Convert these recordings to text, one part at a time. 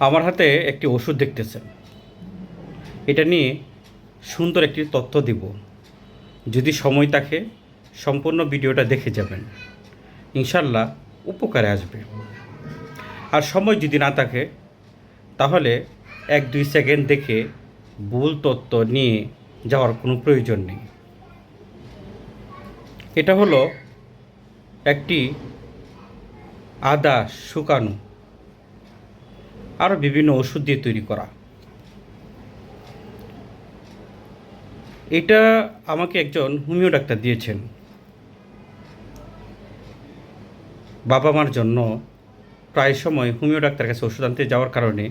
আমার হাতে একটি ওষুধ দেখতেছেন। এটা নিয়ে সুন্দর একটি তথ্য দিব। যদি সময় থাকে, সম্পূর্ণ ভিডিওটা দেখে যাবেন। ইনশাল্লাহ উপকারে আসবে। আর সময় যদি না থাকে, তাহলে এক দুই সেকেন্ড দেখে ভুল তথ্য নিয়ে যাওয়ার কোনো প্রয়োজন নেই। এটা হলো একটি আদা শুকানো আরও বিভিন্ন ওষুধ দিয়ে তৈরি করা। এটা আমাকে একজন হোমিও ডাক্তার দিয়েছেন। বাবা মার জন্য প্রায় সময় হোমিও ডাক্তার কাছে ওষুধ আনতে যাওয়ার কারণে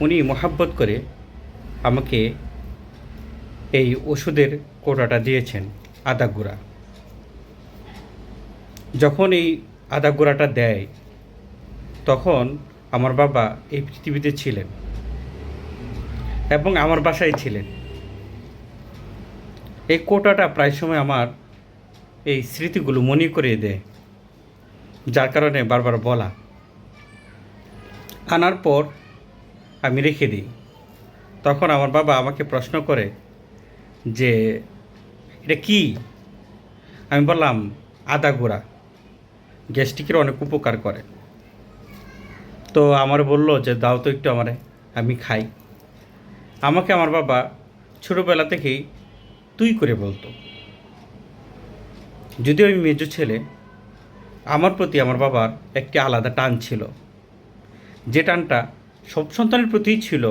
উনি মহাব্বত করে আমাকে এই ওষুধের কোটাটা দিয়েছেন, আদা গুঁড়া। যখন এই আদা গুঁড়াটা দেয়, তখন আমার বাবা এই পৃথিবীতে ছিলেন এবং আমার বাসায় ছিলেন। এই কোটাটা প্রায় সময় আমার এই স্মৃতিগুলো মনে করিয়ে দেয়, যার কারণে বারবার বলা। আনার পর আমি রেখে দিই। তখন আমার বাবা আমাকে প্রশ্ন করে যে, এটা কি? আমি বললাম, আদা গুঁড়া। গ্যাস্ট্রিকের অনেক উপকার করে। তো আমার বলল যে, দাও তো একটু আমারে, আমি খাই। আমাকে আমার বাবা ছোটোবেলা থেকেই তুই করে বলতো। যদিও আমি মেজ ছেলে, আমার প্রতি আমার বাবার একটি আলাদা টান ছিল। যে টানটা সব সন্তানের প্রতিই ছিল,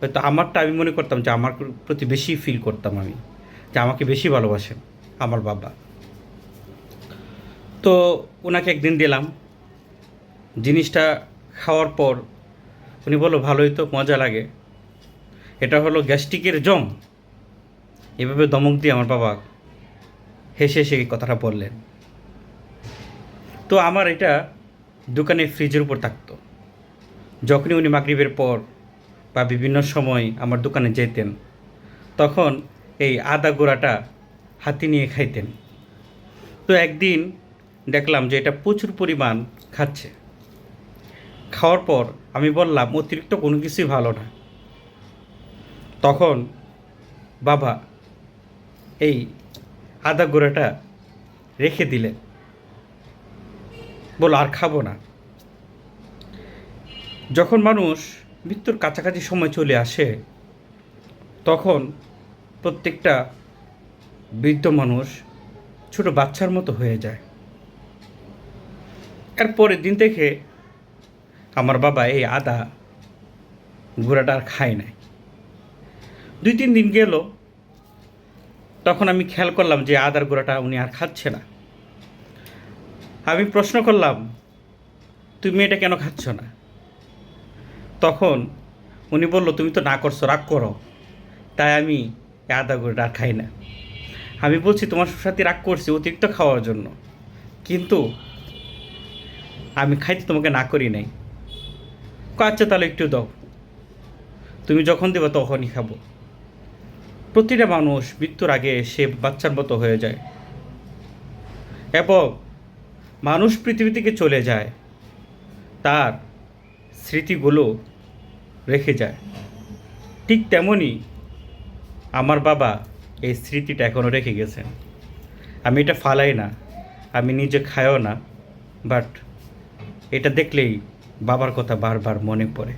হয়তো আমারটা আমি মনে করতাম যে, আমার প্রতি বেশি ফিল করতাম আমি, যে আমাকে বেশি ভালোবাসেন আমার বাবা। তো ওনাকে একদিন দিলাম, জিনিসটা খাওয়ার পর উনি বলল, ভালোই তো, মজা লাগে। এটা হলো গ্যাস্ট্রিকের জম এভাবে দমক দিয়ে আমার বাবা হেসে হেসে এই কথাটা বললেন। তো আমার এটা দোকানে ফ্রিজের উপর থাকতো। যখনই উনি মাগরিবের পর বা বিভিন্ন সময় আমার দোকানে যেতেন, তখন এই আদা গোড়াটা হাতি নিয়ে খাইতেন। তো একদিন দেখলাম যে এটা প্রচুর পরিমাণ খাচ্ছে। খাওয়ার পর আমি বললাম, অতিরিক্ত কোনো কিছুই ভালো না। তখন বাবা এই আদা গুঁড়াটা রেখে দিলেন। বলো আর খাব না। যখন মানুষ মৃত্যুর কাছাকাছি সময় চলে আসে, তখন প্রত্যেকটা বৃদ্ধ মানুষ ছোট বাচ্চার মতো হয়ে যায়। এর পরের দিন থেকে আমার বাবা এই আদা গুঁড়াটা আর খায় নাই। দুই তিন দিন গেল, তখন আমি খেয়াল করলাম যে আদার গুঁড়াটা উনি আর খাচ্ছে না। আমি প্রশ্ন করলাম, তুমি এটা কেন খাচ্ছ না? তখন উনি বলল, তুমি তো না করছ, রাগ করো। তাই আমি আদা গুঁড়োটা আর খাই না। আমি বলছি, তোমার সাথে রাগ করছি অতিরিক্ত খাওয়ার জন্য। কিন্তু আমি খাইতে তোমাকে না করি নাই। কো আচ্ছা তাহলে একটু দাও। তুমি যখন দেবে তখনই খাব। প্রতিটা মানুষ মৃত্যুর আগে সে বাচ্চার মতো হয়ে যায়। এবং মানুষ পৃথিবী থেকে চলে যায়, তার স্মৃতিগুলো রেখে যায়। ঠিক তেমনই আমার বাবা এই স্মৃতিটা এখনও রেখে গেছেন। আমি এটা ফালাই না, আমি নিজে খাইও না বাট এটা দেখলেই বাবার কথা বারবার মনে পড়ে।